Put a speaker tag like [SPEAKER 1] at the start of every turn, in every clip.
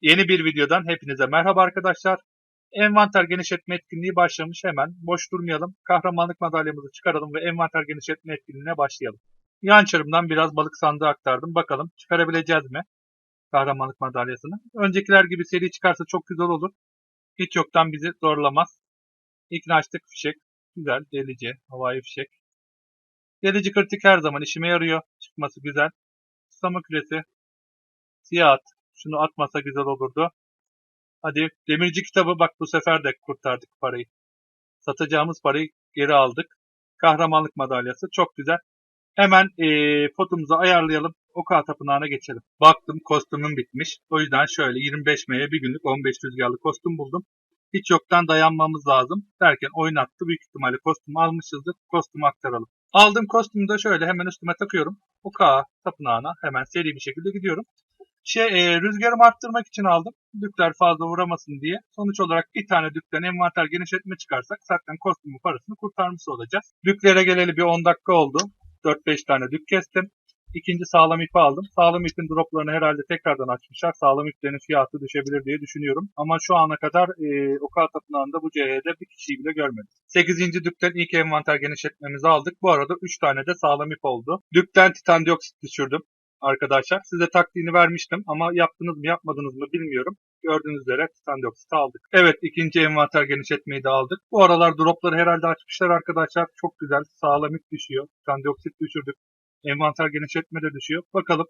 [SPEAKER 1] Yeni bir videodan hepinize merhaba arkadaşlar. Envanter genişletme etkinliği başlamış hemen. Boş durmayalım. Kahramanlık madalyamızı çıkaralım ve envanter genişletme etkinliğine başlayalım. Yan çarımdan biraz balık sandığı aktardım. Bakalım çıkarabileceğiz mi? Kahramanlık madalyasını. Öncekiler gibi seri çıkarsa çok güzel olur. Hiç yoktan bizi zorlamaz. İlkini açtık fişek. Güzel. Delici. Havai fişek. Delici kritik her zaman işime yarıyor. Çıkması güzel. Sama küresi. Siyah at. Şunu atmasa güzel olurdu. Hadi demirci kitabı bak bu sefer de kurtardık parayı. Satacağımız parayı geri aldık. Kahramanlık madalyası çok güzel. Hemen ee, fotumuzu ayarlayalım. Oka tapınağına geçelim. Baktım kostümüm bitmiş. O yüzden şöyle 25 M'ye bir günlük 15 rüzgarlı kostüm buldum. Hiç yoktan dayanmamız lazım. Derken oyun attı. Büyük ihtimalle kostüm almışızdır. Kostümü aktaralım. Aldığım kostümü de şöyle hemen üstüme takıyorum. Oka tapınağına hemen seri bir şekilde gidiyorum şey e, rüzgarımı arttırmak için aldım. Dükler fazla vuramasın diye. Sonuç olarak bir tane dükten envanter genişletme çıkarsak zaten kostümün parasını kurtarmış olacağız. Düklere geleli bir 10 dakika oldu. 4-5 tane dük kestim. İkinci sağlam ipi aldım. Sağlam ipin droplarını herhalde tekrardan açmışlar. Sağlam iplerin fiyatı düşebilir diye düşünüyorum. Ama şu ana kadar e, Oka Tapınağı'nda bu CH'de bir kişiyi bile görmedim. 8. dükten ilk envanter genişletmemizi aldık. Bu arada 3 tane de sağlam ip oldu. Dükten titan dioksit düşürdüm arkadaşlar. Size taktiğini vermiştim ama yaptınız mı yapmadınız mı bilmiyorum. Gördüğünüz üzere titandioksit aldık. Evet ikinci envanter genişletmeyi de aldık. Bu aralar dropları herhalde açmışlar arkadaşlar. Çok güzel. Sağlamik düşüyor. Titandioksit düşürdük. Envanter genişletme de düşüyor. Bakalım.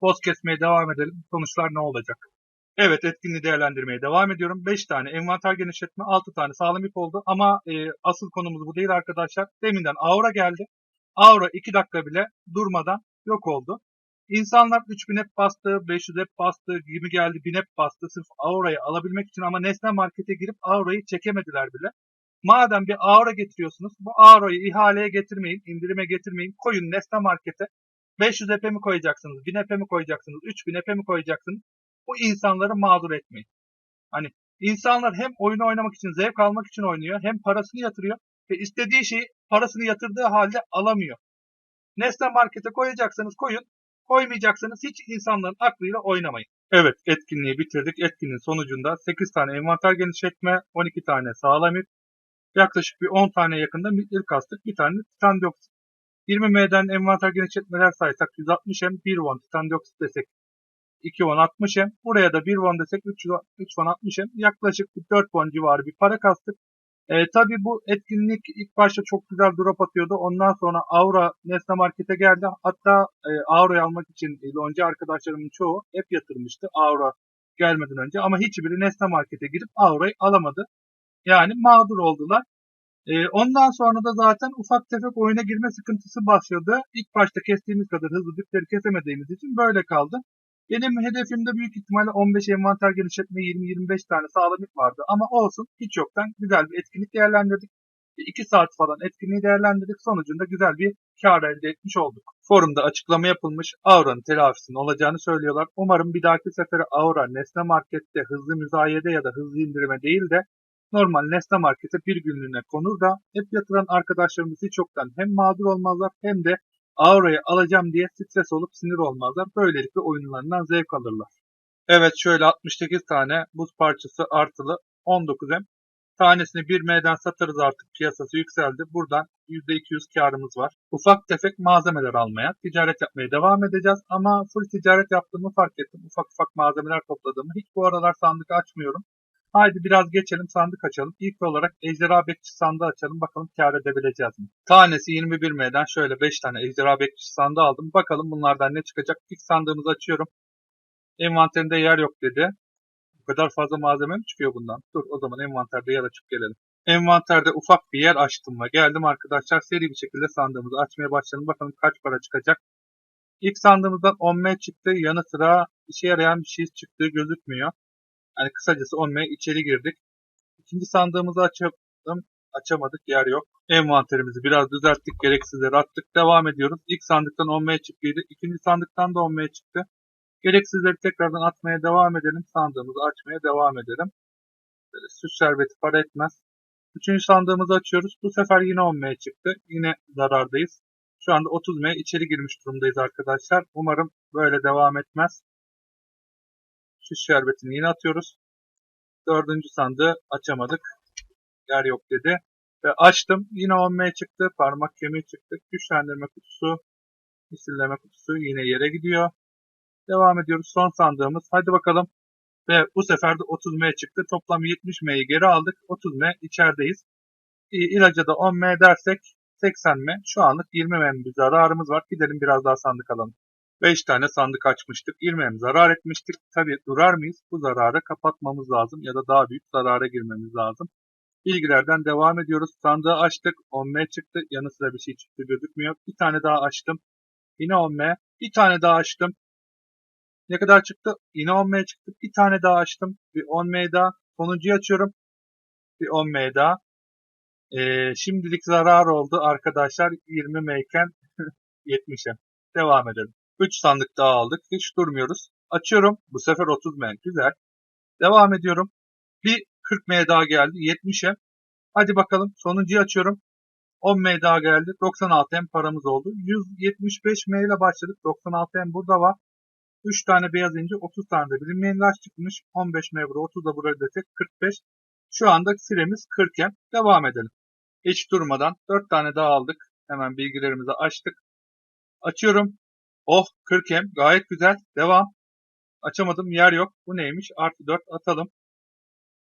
[SPEAKER 1] Poz kesmeye devam edelim. Sonuçlar ne olacak? Evet etkinliği değerlendirmeye devam ediyorum. 5 tane envanter genişletme, 6 tane sağlam ip oldu. Ama e, asıl konumuz bu değil arkadaşlar. Deminden aura geldi. Aura 2 dakika bile durmadan yok oldu. İnsanlar 3000 hep bastı, 500 hep bastı, gibi geldi 1000 hep bastı sırf Aura'yı alabilmek için ama Nesne Market'e girip Aura'yı çekemediler bile. Madem bir Aura getiriyorsunuz bu Aura'yı ihaleye getirmeyin, indirime getirmeyin. Koyun Nesne Market'e 500 epe mi koyacaksınız, 1000 epe mi koyacaksınız, 3000 epe mi koyacaksınız? Bu insanları mağdur etmeyin. Hani insanlar hem oyunu oynamak için, zevk almak için oynuyor, hem parasını yatırıyor ve istediği şeyi parasını yatırdığı halde alamıyor. Nesne Market'e koyacaksanız koyun, Koymayacaksanız hiç insanların aklıyla oynamayın. Evet etkinliği bitirdik. Etkinliğin sonucunda 8 tane envanter genişletme, 12 tane sağlam ip, yaklaşık bir 10 tane yakında mitlir kastık. Bir tane titan dioksit. 20 M'den envanter genişletmeler saysak 160 M, 1 won titan dioksit desek 2 won 60 M. Buraya da 1 won desek 3 won 60 M. Yaklaşık 4 won civarı bir para kastık. E, tabii bu etkinlik ilk başta çok güzel drop atıyordu. Ondan sonra Aura Nesne Market'e geldi. Hatta e, Aura'yı almak için lonca arkadaşlarımın çoğu hep yatırmıştı Aura gelmeden önce. Ama hiçbiri Nesne Market'e girip Aura'yı alamadı. Yani mağdur oldular. E, ondan sonra da zaten ufak tefek oyuna girme sıkıntısı başladı. İlk başta kestiğimiz kadar hızlı dipleri kesemediğimiz için böyle kaldı. Benim hedefimde büyük ihtimalle 15 envanter genişletme 20-25 tane sağlamlık vardı. Ama olsun hiç yoktan güzel bir etkinlik değerlendirdik. 2 saat falan etkinliği değerlendirdik. Sonucunda güzel bir kar elde etmiş olduk. Forumda açıklama yapılmış Aura'nın telafisinin olacağını söylüyorlar. Umarım bir dahaki sefere Aura Nesne Market'te hızlı müzayede ya da hızlı indirime değil de normal Nesne Market'e bir günlüğüne konur da hep yatıran arkadaşlarımız hiç yoktan hem mağdur olmazlar hem de Aura'yı alacağım diye stres olup sinir olmazlar. Böylelikle oyunlarından zevk alırlar. Evet şöyle 68 tane buz parçası artılı 19M. Tanesini 1M'den satarız artık piyasası yükseldi. Buradan %200 karımız var. Ufak tefek malzemeler almaya, ticaret yapmaya devam edeceğiz. Ama full ticaret yaptığımı fark ettim. Ufak ufak malzemeler topladığımı. Hiç bu aralar sandık açmıyorum. Haydi biraz geçelim sandık açalım. İlk olarak ejderha bekçi sandığı açalım. Bakalım kar edebileceğiz mi? Tanesi 21M'den şöyle 5 tane ejderha bekçi sandığı aldım. Bakalım bunlardan ne çıkacak. İlk sandığımızı açıyorum. Envanterinde yer yok dedi. Bu kadar fazla malzeme mi çıkıyor bundan? Dur o zaman envanterde yer açıp gelelim. Envanterde ufak bir yer açtım ve geldim arkadaşlar. Seri bir şekilde sandığımızı açmaya başladım. Bakalım kaç para çıkacak. İlk sandığımızdan 10M çıktı. Yanı sıra işe yarayan bir şey çıktığı gözükmüyor. Yani kısacası onunla içeri girdik. İkinci sandığımızı açalım. Açamadık. Yer yok. Envanterimizi biraz düzelttik. Gereksizleri attık. Devam ediyoruz. İlk sandıktan 10 çıktıydı. İkinci sandıktan da 10 çıktı. Gereksizleri tekrardan atmaya devam edelim. Sandığımızı açmaya devam edelim. Böyle süt şerbeti para etmez. Üçüncü sandığımızı açıyoruz. Bu sefer yine 10 çıktı. Yine zarardayız. Şu anda 30 M içeri girmiş durumdayız arkadaşlar. Umarım böyle devam etmez. Şiş şerbetini yine atıyoruz. Dördüncü sandığı açamadık. Yer yok dedi. Ve açtım. Yine 10M çıktı. Parmak kemiği çıktı. Güçlendirme kutusu. Misilleme kutusu yine yere gidiyor. Devam ediyoruz. Son sandığımız. Hadi bakalım. Ve bu sefer de 30M çıktı. Toplam 70M'yi geri aldık. 30M içerideyiz. İlaca da 10M dersek 80M. Şu anlık 20M bir zararımız var. Gidelim biraz daha sandık alalım. 5 tane sandık açmıştık. 20M zarar etmiştik. Tabi durar mıyız? Bu zararı kapatmamız lazım ya da daha büyük zarara girmemiz lazım. Bilgilerden devam ediyoruz. Sandığı açtık. 10M çıktı. Yanı sıra bir şey çıktı gözükmüyor. Bir tane daha açtım. Yine 10M. Bir tane daha açtım. Ne kadar çıktı? Yine 10M çıktı. Bir tane daha açtım. Bir 10M daha. Sonuncuyu açıyorum. Bir 10M daha. Ee, şimdilik zarar oldu arkadaşlar. 20M iken 70'e. Devam edelim. 3 sandık daha aldık. Hiç durmuyoruz. Açıyorum. Bu sefer 30M. Güzel. Devam ediyorum. Bir 40M daha geldi. 70'e. Hadi bakalım. Sonuncuyu açıyorum. 10M daha geldi. 96M paramız oldu. 175M ile başladık. 96M burada var. 3 tane beyaz inci, 30 tane de bilinmeyen ilaç çıkmış. 15M burada, 30 da burada desek 45. Şu anda süremiz 40M. Devam edelim. Hiç durmadan 4 tane daha aldık. Hemen bilgilerimizi açtık. Açıyorum. Oh 40M gayet güzel. Devam. Açamadım yer yok. Bu neymiş? Artı 4 atalım.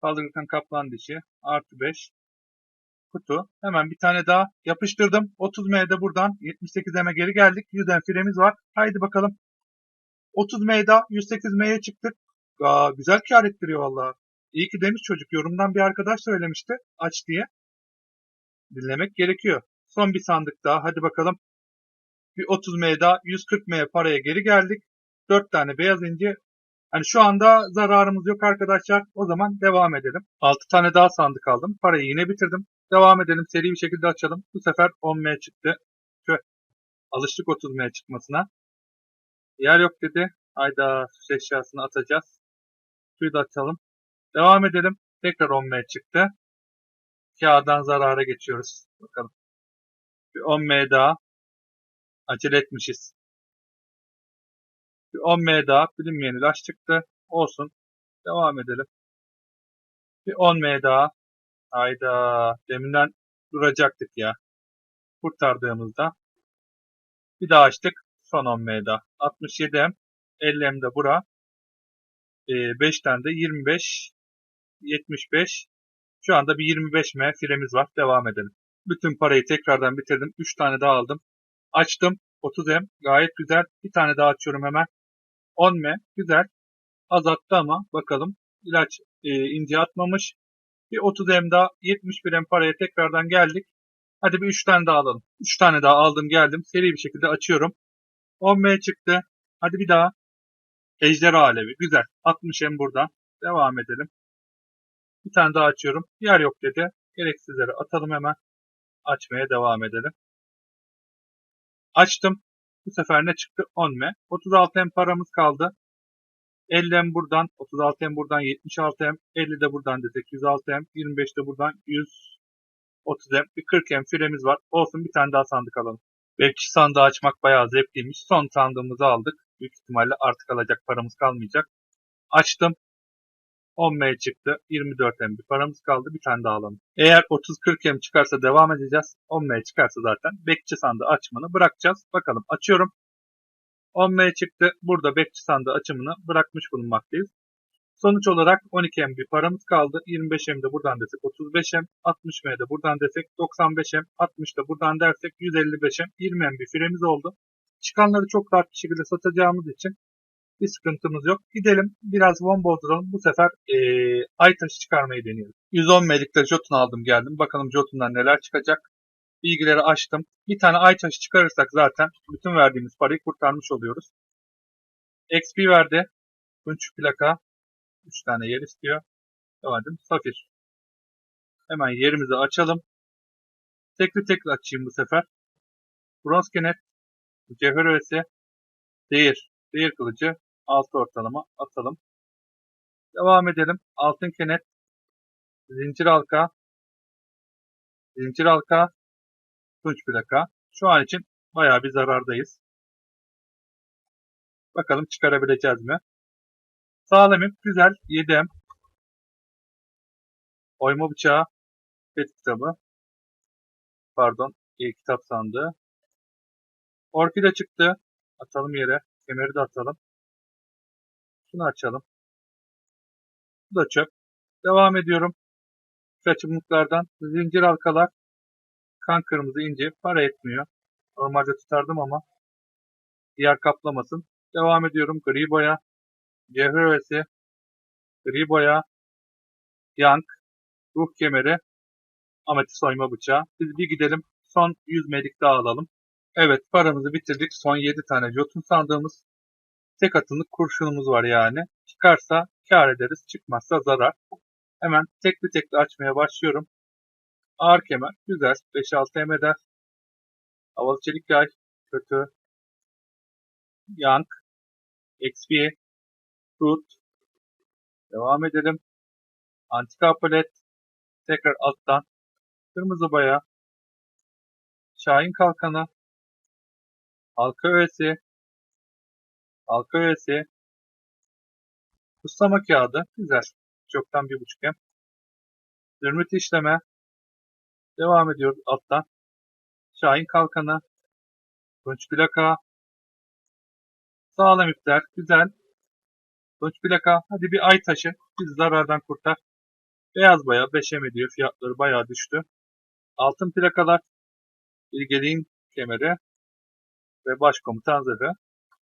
[SPEAKER 1] Saldırırken kaplan dişi. Artı 5. Kutu. Hemen bir tane daha yapıştırdım. 30M'de buradan 78M'e geri geldik. 100M firemiz var. Haydi bakalım. 30 M'da 108 M'ye çıktık. Aa, güzel kar ettiriyor valla. İyi ki demiş çocuk. Yorumdan bir arkadaş söylemişti. Aç diye. Dinlemek gerekiyor. Son bir sandık daha. Hadi bakalım. Bir 30 M'da 140 M paraya geri geldik. 4 tane beyaz inci. Hani şu anda zararımız yok arkadaşlar. O zaman devam edelim. 6 tane daha sandık aldım. Parayı yine bitirdim. Devam edelim. Seri bir şekilde açalım. Bu sefer 10 M çıktı. Şöyle. Alıştık 30 M çıkmasına. Yer yok dedi. Hayda süs eşyasını atacağız. Suyu da açalım. Devam edelim. Tekrar 10M çıktı. Kağıdan zarara geçiyoruz. Bakalım. Bir 10M daha. Acele etmişiz. Bir 10M daha. Bilinmeyen ilaç çıktı. Olsun. Devam edelim. Bir 10M daha. Hayda. Deminden duracaktık ya. Kurtardığımızda. Bir daha açtık. Son 10M daha. 67M. 50M de bura. E, 5 tane de 25. 75. Şu anda bir 25M firemiz var. Devam edelim. Bütün parayı tekrardan bitirdim. 3 tane daha aldım. Açtım. 30M. Gayet güzel. Bir tane daha açıyorum hemen. 10M. Güzel. Azalttı ama bakalım. İlaç e, ince atmamış. Bir 30M daha 71M paraya tekrardan geldik. Hadi bir 3 tane daha alalım. 3 tane daha aldım geldim. Seri bir şekilde açıyorum. 10M çıktı. Hadi bir daha. Ejderha Alevi. Güzel. 60M burada. Devam edelim. Bir tane daha açıyorum. Yer yok dedi. Gereksizleri atalım hemen. Açmaya devam edelim. Açtım. Bu sefer ne çıktı? 10M. 36M paramız kaldı. 50M buradan, 36M buradan, 76M, 50 de buradan desek 106M, 25 de buradan 130M, bir 40M firemiz var. Olsun bir tane daha sandık alalım. Belki sandığı açmak bayağı zevkliymiş. Son sandığımızı aldık. Büyük ihtimalle artık alacak paramız kalmayacak. Açtım. 10M çıktı. 24M bir paramız kaldı. Bir tane daha alalım. Eğer 30-40M çıkarsa devam edeceğiz. 10M çıkarsa zaten bekçi sandığı açımını bırakacağız. Bakalım açıyorum. 10M çıktı. Burada bekçi sandığı açımını bırakmış bulunmaktayız. Sonuç olarak 12M bir paramız kaldı. 25M de buradan desek 35M, 60M de buradan desek 95M, 60 da buradan dersek 155M, 20M bir firemiz oldu. Çıkanları çok rahat bir şekilde satacağımız için bir sıkıntımız yok. Gidelim biraz won bozduralım. Bu sefer ee, ay taşı çıkarmayı deneyelim. 110 melikte Jotun aldım geldim. Bakalım Jotun'dan neler çıkacak. Bilgileri açtım. Bir tane ay taşı çıkarırsak zaten bütün verdiğimiz parayı kurtarmış oluyoruz. XP verdi. Tunç plaka. 3 tane yer istiyor. Edelim. Safir. Hemen yerimizi açalım. Tekli tekli açayım bu sefer. Bronz kenet. Cevher öğesi. Değir. Değir kılıcı. Altı ortalama atalım. Devam edelim. Altın kenet. Zincir halka. Zincir halka. Tunç plaka. Şu an için bayağı bir zarardayız. Bakalım çıkarabileceğiz mi? Sağlamim. Güzel. Yedim. Oyma bıçağı. Pet kitabı. Pardon. E, kitap sandığı. Orkide çıktı. Atalım yere. Kemeri de atalım. Şunu açalım. Bu da çöp. Devam ediyorum. Kaçımlıklardan zincir halkalar. Kan kırmızı ince. Para etmiyor. Normalde tutardım ama diğer kaplamasın. Devam ediyorum. Gri boya. Cevher öğesi. Gri boya. Yank. Ruh kemeri. Ametist soyma bıçağı. Biz bir gidelim. Son 100 medik daha alalım. Evet paramızı bitirdik. Son 7 tane jotun sandığımız. Tek atımlık kurşunumuz var yani. Çıkarsa kar ederiz. Çıkmazsa zarar. Hemen tekli tekli açmaya başlıyorum. Ağır kemer. Güzel. 5-6 em eder. Havalı çelik yay. Kötü. Yank. XP. Tut. Devam edelim. Antika palet. Tekrar alttan. Kırmızı boya. Şahin kalkanı. Halka öğesi. Halka öğesi. Kuslama kağıdı. Güzel. Çoktan bir buçuk em. Zırmıt işleme. Devam ediyoruz alttan. Şahin kalkanı. Tunç plaka. Sağlam ipler. Güzel. Tunç plaka. Hadi bir ay taşı. Bizi zarardan kurtar. Beyaz boya 5'e mi diyor. Fiyatları bayağı düştü. Altın plakalar. Bilgeliğin kemeri. Ve başkomutan zırhı.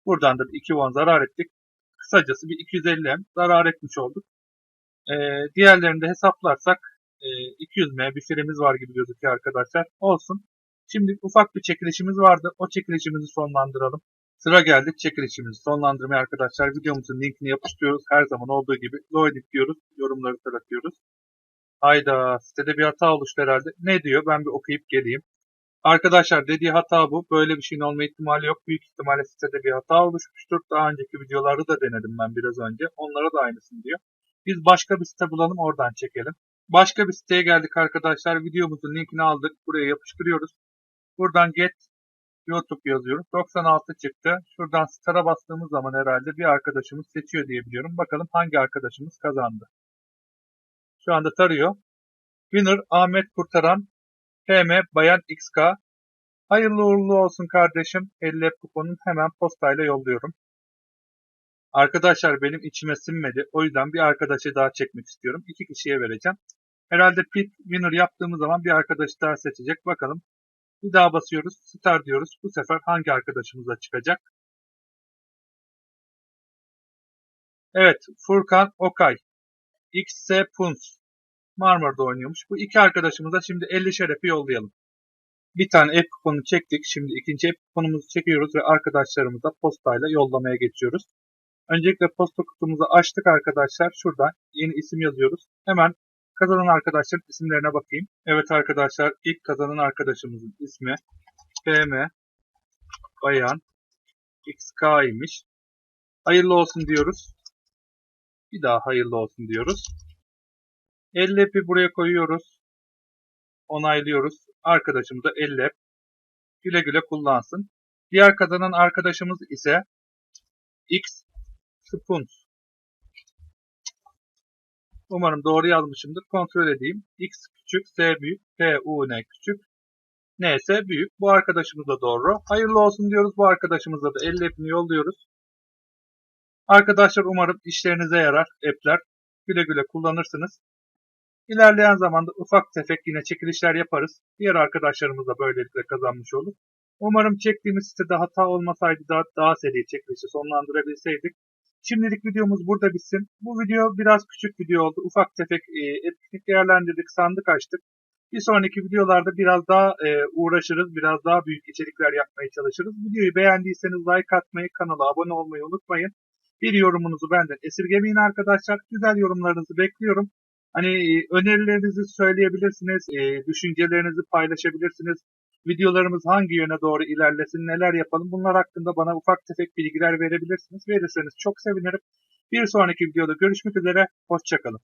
[SPEAKER 1] Buradan da bir 2 won zarar ettik. Kısacası bir 250 em zarar etmiş olduk. Ee, diğerlerini de hesaplarsak e, 200 m bir firemiz var gibi gözüküyor arkadaşlar. Olsun. Şimdi ufak bir çekilişimiz vardı. O çekilişimizi sonlandıralım. Sıra geldik çekilişimizi sonlandırmaya arkadaşlar. Videomuzun linkini yapıştırıyoruz. Her zaman olduğu gibi Lloyd diyoruz. Yorumları bırakıyoruz. Hayda sitede bir hata oluştu herhalde. Ne diyor? Ben bir okuyup geleyim. Arkadaşlar dediği hata bu. Böyle bir şeyin olma ihtimali yok. Büyük ihtimalle sitede bir hata oluşmuştur. Daha önceki videoları da denedim ben biraz önce. Onlara da aynısını diyor. Biz başka bir site bulalım oradan çekelim. Başka bir siteye geldik arkadaşlar. Videomuzun linkini aldık. Buraya yapıştırıyoruz. Buradan get YouTube yazıyoruz. 96 çıktı. Şuradan star'a bastığımız zaman herhalde bir arkadaşımız seçiyor diye biliyorum. Bakalım hangi arkadaşımız kazandı. Şu anda tarıyor. Winner Ahmet Kurtaran PM Bayan XK. Hayırlı uğurlu olsun kardeşim. 50 kuponun hemen postayla yolluyorum. Arkadaşlar benim içime sinmedi. O yüzden bir arkadaşı daha çekmek istiyorum. İki kişiye vereceğim. Herhalde pit winner yaptığımız zaman bir arkadaş daha seçecek. Bakalım. Bir daha basıyoruz. Star diyoruz. Bu sefer hangi arkadaşımıza çıkacak? Evet. Furkan Okay. XS Puns. Marmara'da oynuyormuş. Bu iki arkadaşımıza şimdi 50 şerefi yollayalım. Bir tane app kuponu çektik. Şimdi ikinci app kuponumuzu çekiyoruz ve arkadaşlarımıza postayla yollamaya geçiyoruz. Öncelikle posta kutumuzu açtık arkadaşlar. Şuradan yeni isim yazıyoruz. Hemen kazanan arkadaşların isimlerine bakayım. Evet arkadaşlar ilk kazanan arkadaşımızın ismi PM Bayan XK imiş. Hayırlı olsun diyoruz. Bir daha hayırlı olsun diyoruz. 50 app'i buraya koyuyoruz. Onaylıyoruz. Arkadaşımıza 50 app güle güle kullansın. Diğer kazanan arkadaşımız ise X Spoons. Umarım doğru yazmışımdır. Kontrol edeyim. X küçük, S büyük, P, U, N küçük, N ise büyük. Bu arkadaşımız da doğru. Hayırlı olsun diyoruz. Bu arkadaşımıza da 50 app'ini yolluyoruz. Arkadaşlar umarım işlerinize yarar app'ler. Güle güle kullanırsınız. İlerleyen zamanda ufak tefek yine çekilişler yaparız. Diğer arkadaşlarımız da böylelikle kazanmış olur. Umarım çektiğimiz sitede hata olmasaydı da daha seri çekilişi sonlandırabilseydik. Şimdilik videomuz burada bitsin. Bu video biraz küçük video oldu. Ufak tefek e, etkinlik değerlendirdik, sandık açtık. Bir sonraki videolarda biraz daha e, uğraşırız, biraz daha büyük içerikler yapmaya çalışırız. Videoyu beğendiyseniz like atmayı, kanala abone olmayı unutmayın. Bir yorumunuzu benden esirgemeyin arkadaşlar. Güzel yorumlarınızı bekliyorum. Hani e, önerilerinizi söyleyebilirsiniz, e, düşüncelerinizi paylaşabilirsiniz. Videolarımız hangi yöne doğru ilerlesin, neler yapalım bunlar hakkında bana ufak tefek bilgiler verebilirsiniz. Verirseniz çok sevinirim. Bir sonraki videoda görüşmek üzere, hoşçakalın.